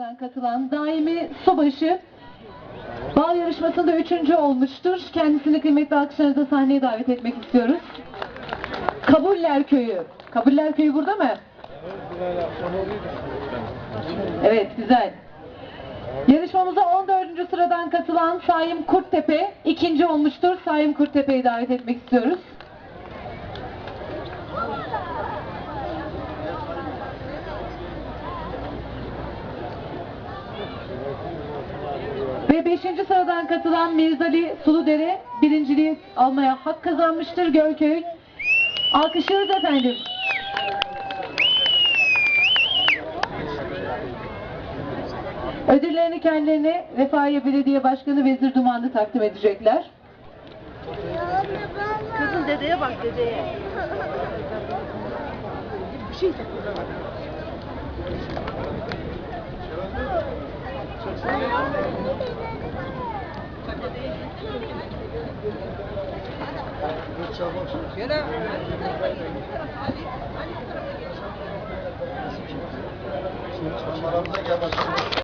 sıradan katılan daimi subaşı bal yarışmasında üçüncü olmuştur. Kendisini kıymetli alkışlarınızla sahneye davet etmek istiyoruz. Kabuller Köyü. Kabuller Köyü burada mı? Evet güzel. Yarışmamıza 14. sıradan katılan Saim Kurttepe ikinci olmuştur. Saim Kurttepe'yi davet etmek istiyoruz. Ve 5. sıradan katılan Mirzali Suludere birinciliği almaya hak kazanmıştır Gölköy. Alkışlıyoruz efendim. Ödüllerini kendilerine Refahiyye Belediye Başkanı Vezir Dumanlı takdim edecekler. Kızım dedeye bak dedeye. Bir şey Şimdi aramıza gel bakalım.